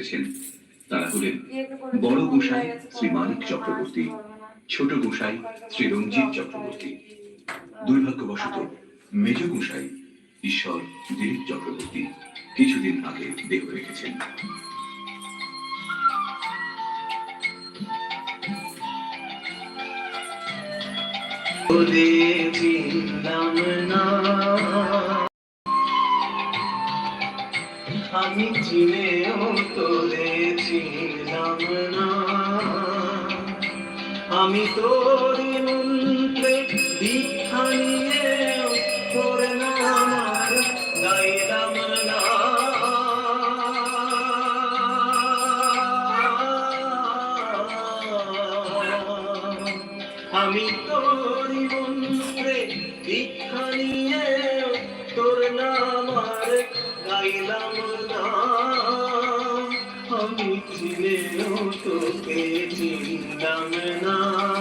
চলেছেন তারা হলেন বড় গোসাই শ্রী মানিক চক্রবর্তী ছোট গোসাই শ্রী রঞ্জিত চক্রবর্তী। দুর্ভাগ্যবশত মেজ গোসাই ঈশ্বর দিলীপ চক্রবর্তী কিছুদিন আগে দেহ রেখেছেন। তোরে আমি চিনেও তোরে চিনলাম না। আমি তোর মন্ত্রে দীক্ষা নিয়ে তোর নাম গাইলাম না। আমি তোর মন্ত্রে দীক্ষা তোর নাম গাইলাম না। আমি চিনেও তোকে চিনলাম না।